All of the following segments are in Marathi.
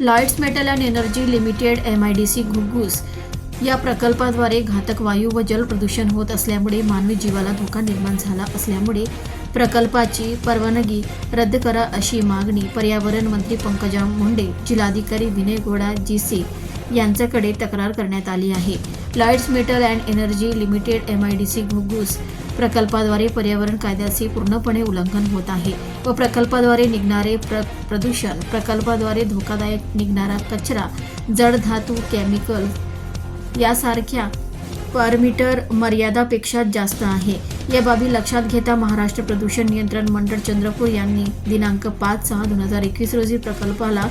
Lloyds Metal and Energy Limited M I D C Ghugus या प्रकल्पाद्वारे घातक वायू व जल प्रदूषण होत असल्यामुळे मानवी जीवाला धोका निर्माण झाला असल्यामुळे प्रकल्पाची परवानगी रद्द करा अशी मागणी पर्यावरण मंत्री पंकजा मुंडे जिल्हाधिकारी विनय गोडा जी सी. यांच्याकडे तक्रार करण्यात आली आहे. Lloyds Metal and Energy Limited M I D C Ghugus प्रकल्पाद्वारे पर्यावरण कायद्याचे पूर्णपणे उल्लंघन होत आहे व प्रकल्पाद्वारे निघणारे प्र प्रदूषण प्रकल्पाद्वारे धोकादायक निघणारा कचरा जड धातू केमिकल यासारख्या परमीटर मर्यादापेक्षा जास्त आहे. या बाबी लक्षात घेता महाराष्ट्र प्रदूषण नियंत्रण मंडळ चंद्रपूर यांनी दिनांक पाच सहा दोन हजार एकवीस रोजी प्रकल्पाला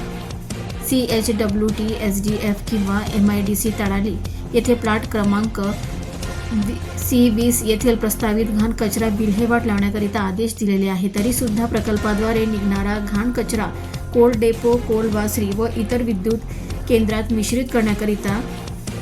C H W T S D F किंवा M I D C Tadali येथे प्लॉट क्रमांक सी वीस येथील प्रस्तावित घाण कचरा विल्हेवाट लावण्याकरिता आदेश दिलेले आहे. तरीसुद्धा प्रकल्पाद्वारे निघणारा घाण कचरा कोल डेपो कोल वासरी व इतर विद्युत केंद्रात मिश्रित करण्याकरिता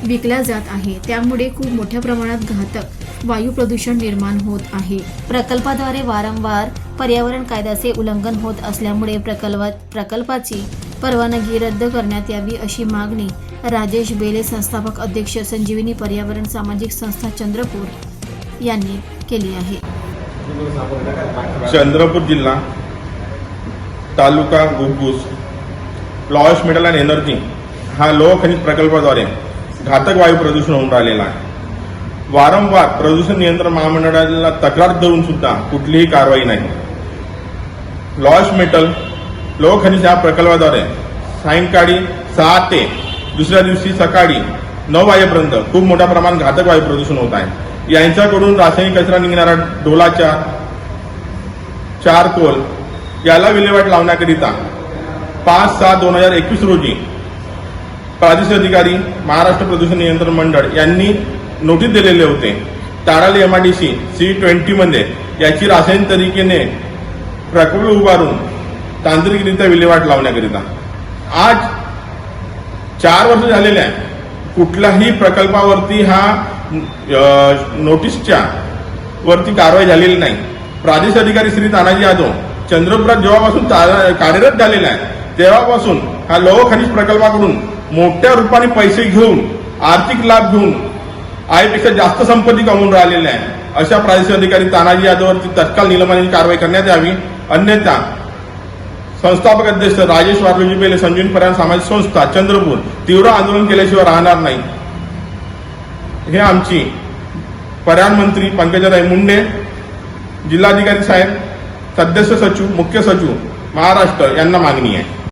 विकल्या जात आहे. त्यामुळे खूप मोठ्या प्रमाणात घातक वायू प्रदूषण निर्माण होत आहे. प्रकल्पाद्वारे वारंवार पर्यावरण कायद्याचे उल्लंघन होत असल्यामुळे प्रकल्प प्रकल्पाची परवानगी रद्द करण्यात यावी अशी मागणी राजेश बेले संस्थापक अध्यक्ष संजीवनी पर्यावरण सामाजिक संस्था चंद्रपूर यांनी केली आहे. चंद्रपूर जिल्हा तालुका Ghugus Lloyds Metal and Energy हा लोह खनिज प्रकल्पाद्वारे घातक वायू प्रदूषण होऊन राहिलेला आहे. वारंवार प्रदूषण नियंत्रण महामंडळाला तक्रार देऊन सुद्धा कुठलीही कारवाई नाही. लॉयस मेटल लोह खनिज या प्रकल्पाद्वारे सायंकाळी सहा ते दुसऱ्या दिवशी सकाळी नऊ वाजेपर्यंत खूप मोठ्या प्रमाणात घातक वायू प्रदूषण होत आहे. यांच्याकडून रासायनिक कचरा निघणारा डोलाच्या चार कोल याला विल्हेवाट लावण्याकरिता पाच सहा दोन हजार एकवीस रोजी प्रादेशिक अधिकारी महाराष्ट्र प्रदूषण नियंत्रण मंडळ यांनी नोटीस दिलेले होते. ताडाली एमआयडीसी सी सी ट्वेंटीमध्ये याची रासायनिक तरीकेने प्रकल्प उभारून तांत्रिकरित्या विल्हेवाट लावण्याकरिता. आज चार वर्ष झालेले आहे कुठल्याही प्रकल्पावरती हा नोटीसच्या वरती कारवाई झालेली नाही. प्रादेशिक अधिकारी श्री तानाजी यादव चंद्रपुरात जेव्हापासून कार्यरत झालेला आहे तेव्हापासून हा लोह खनिज प्रकल्पाकडून मोठ्या रूपाने पैसे घेऊन आर्थिक लाभ घेऊन आईपेक्षा जास्त संपत्ती कमवून राहिलेल्या आहे. अशा प्रादेशिक अधिकारी तानाजी यादववरती तत्काळ निलंबनाची कारवाई करण्यात यावी. अन्यथा संस्थापक अध्यक्ष राजेश वारलोजी पेले संजीवन पर्यंत सामाजिक संस्था चंद्रपूर. तीव्र आंदोलन केल्याशिवाय राहणार नाही. हे आमची पर्यावरण मंत्री पंकजाताई मुंडे जिल्हाधिकारी साहेब सदस्य सचिव मुख्य सचिव महाराष्ट्र यांना मागणी आहे.